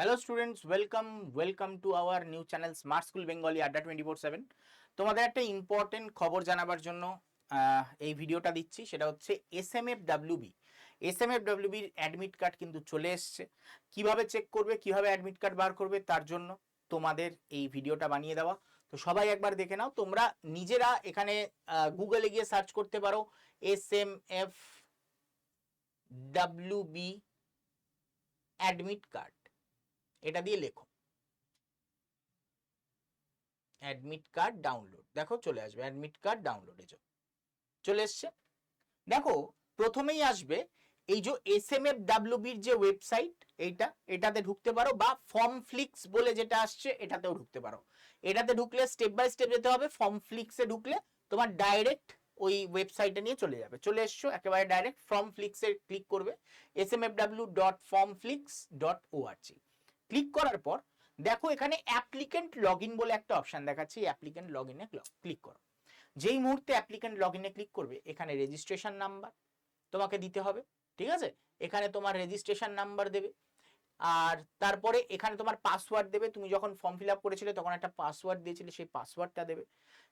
Hello students welcome welcome to our new channel smart school Bengali Adda twenty four seven তোমাদের একটা important খবর জানাবার জন্য এই ভিডিওটা দিচ্ছি। সেটা হচ্ছে S M F W B S M F ডাব্লিউবির admit card কিন্তু চলে এসছে। কীভাবে চেক করবে, কীভাবে অ্যাডমিট কার্ড বার করবে, তার জন্য তোমাদের এই ভিডিওটা বানিয়ে দেওয়া। তো সবাই একবার দেখে নাও। তোমরা নিজেরা এখানে গুগলে গিয়ে সার্চ করতে পারো S M F W B admit card এটা দিয়ে লেখো। অ্যাডমিট কার্ড ডাউনলোড দেখো চলে আসবে অ্যাডমিট কার্ড ডাউনলোডে যাও। চলে এসছে। দেখো, প্রথমেই আসবে এই যে এস এম এফ ডাব্লিউবির যে ওয়েবসাইট এইটা, এটাতে ঢুকতে পারো বা ফর্ম ফ্লিক্স বলে যেটা আসছে, এটাতেও ঢুকতে পারো। এটাতে ঢুকলে স্টেপ বাই স্টেপ যেতে হবে ফর্ম ফ্লিক্সে ঢুকলে তোমার ডাইরেক্ট ওই ওয়েবসাইটে নিয়ে চলে যাবে। চলে এসছো, একেবারে ডাইরেক্ট ফর্ম ফ্লিক্সে ক্লিক করবে S M F W dot form flix dot O R G click করার পর দেখো এখানে অ্যাপ্লিকেন্ট লগ বলে একটা অপশন দেখাচ্ছে অ্যাপ্লিকেন্ট লগ ইনে ক্লিক করো। যেই মুহূর্তে অ্যাপ্লিকেন্ট লগ ইনে ক্লিক করবে, এখানে রেজিস্ট্রেশন নাম্বার তোমাকে দিতে হবে, ঠিক আছে? এখানে তোমার রেজিস্ট্রেশন নাম্বার দেবে, আর তারপরে এখানে তোমার পাসওয়ার্ড দেবে, তুমি যখন ফর্ম ফিল আপ করেছিলে তখন একটা পাসওয়ার্ড দিয়েছিলে, সেই পাসওয়ার্ডটা দেবে।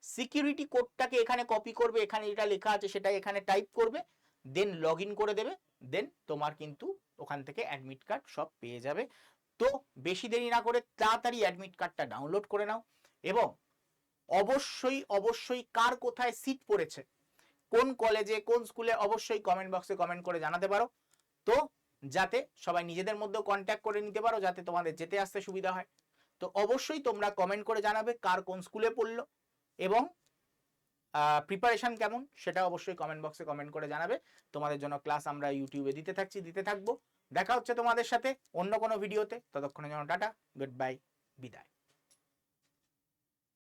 সিকিউরিটি কোডটাকে এখানে কপি করবে, এখানে যেটা লেখা আছে সেটা এখানে টাইপ করবে দেন লগ করে দেবে দেন তোমার কিন্তু ওখান থেকে অ্যাডমিট কার্ড সব পেয়ে যাবে। তো বেশি দেরি না করে তাড়াতাড়ি অ্যাডমিট কার্ডটা ডাউনলোড করে নাও এবং অবশ্যই অবশ্যই কার কোথায় সিট পড়েছে, কোন কলেজে কোন স্কুলে অবশ্যই কমেন্ট বক্সে কমেন্ট করে জানাতে পারো। তো যাতে সবাই নিজেদের মধ্যেও কন্ট্যাক্ট করে নিতে পারো, যাতে তোমাদের যেতে আসতে সুবিধা হয়। তো অবশ্যই তোমরা কমেন্ট করে জানাবে কার কোন স্কুলে পড়ল এবং প্রিপারেশন কেমন সেটা অবশ্যই কমেন্ট বক্সে কমেন্ট করে জানাবে। তোমাদের জন্য ক্লাস আমরা ইউটিউবে দিতে থাকছি, দিতে থাকব। দেখা হচ্ছে তোমাদের সাথে অন্য কোনো ভিডিওতে ততক্ষণের জন্য টাটা গুড বাই বিদায়।